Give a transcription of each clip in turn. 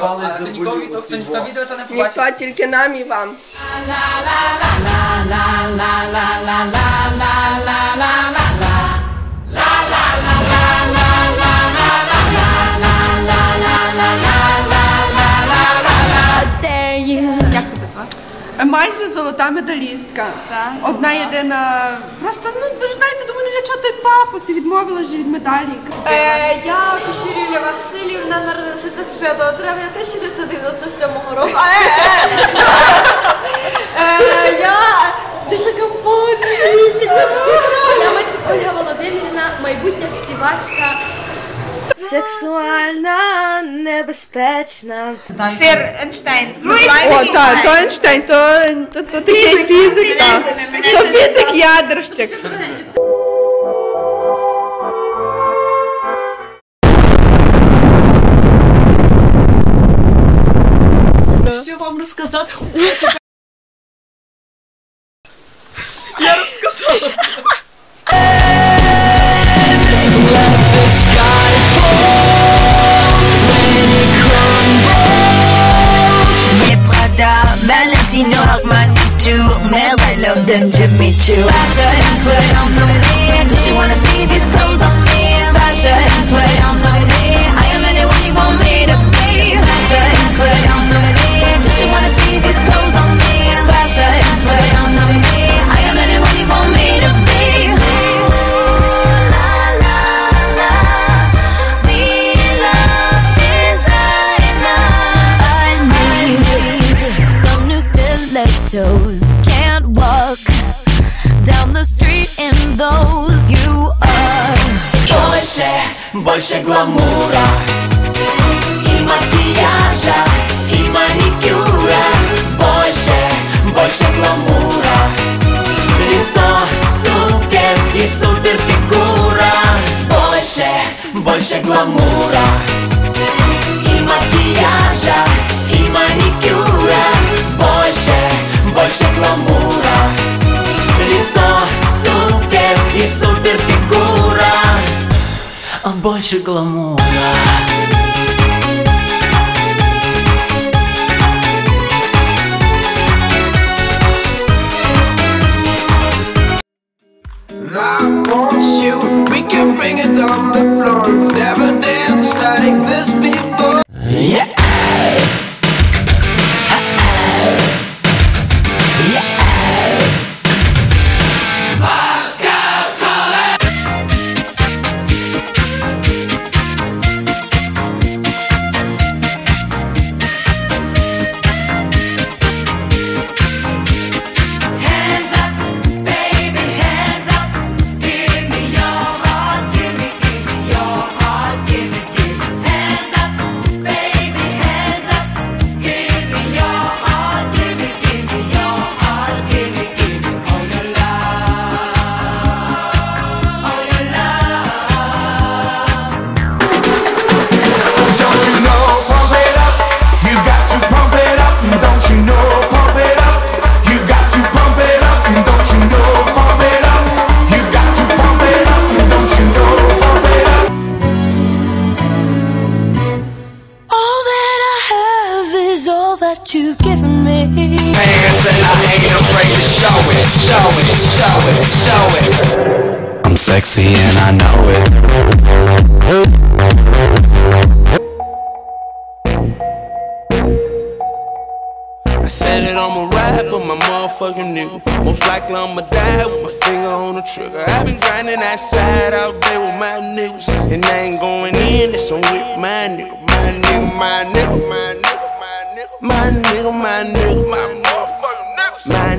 А то нікому то, хто ніхто відео то не побачить. Ніхто тільки нам і вам. Майже золота медалістка. Так. Одна єдина. Просто ну ви ж знаєте, думаю, ну для чого той пафос і відмовила ж від медалі. Е, я Коширілля Васильівна народилася 25 травня 1997 року. Е, е. Е, я душа компанії. Я Ольга Володимирівна, майбутня співачка. Сексуальна, небезпечна. Сир Ейнштейн. О, так, то Ейнштейн, то, то, то такий фізик, так. То фізик ядерщик. Що вам розказати? Ben Them Jimmy Choo Fashion, put it on the man Don't you wanna see these clothes on me? Fashion, put it on the man I am anyone you want me to be. Fashion, put it on the man Don't you wanna see these clothes on me? Fashion, put it on the man I am anyone you want me to be. La, Больше, гламура больше гламура Sexy and I know it. I said it I'ma ride for my motherfucking nigga. Most likely I'ma die with my finger on the trigger. I've been grinding that side out there with my niggas. And I ain't going in, that's on with my nigga. My nigga, my nigga, my nigga, my nigga. My nigga, my nigga, my motherfucking niggas. My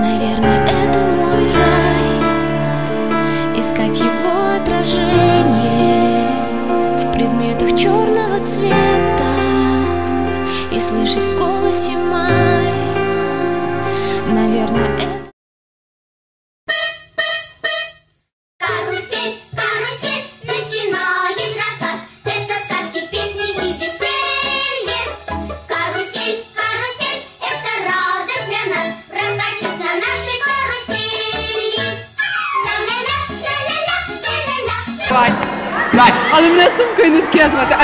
Наверное, это мой рай. Искать его отражение В предметах черного цвета И слышать в голосе май Наверное, это Карусель, карусель, начинает рассказ. Это сказки, песни и веселье. Карусель, карусель, это радость для нас. Прокатись на нашей карусели. Давай. Знай. Але мене сумкою не скидувати. А... Таксі.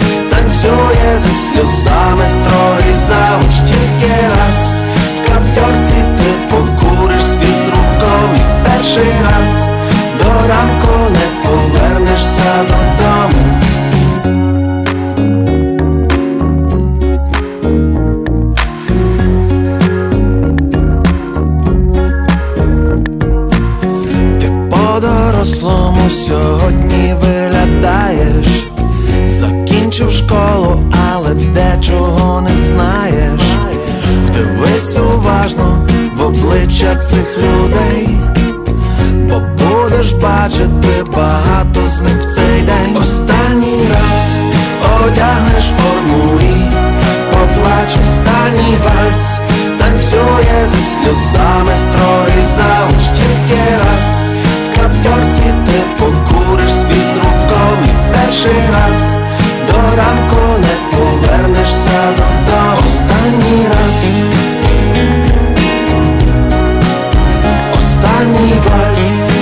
школу, але дечого не знаєш. Вдивись уважно в обличчя цих людей, бо будеш бачити багато з них в цей день. Останній раз одягнеш форму і поплач останній вальс, танцює зі сльозами строї завуч тільки раз. В каптерці ти покуриш свій з руком і перший раз до ранку не повернешся додому. Останній раз. Останній вальс.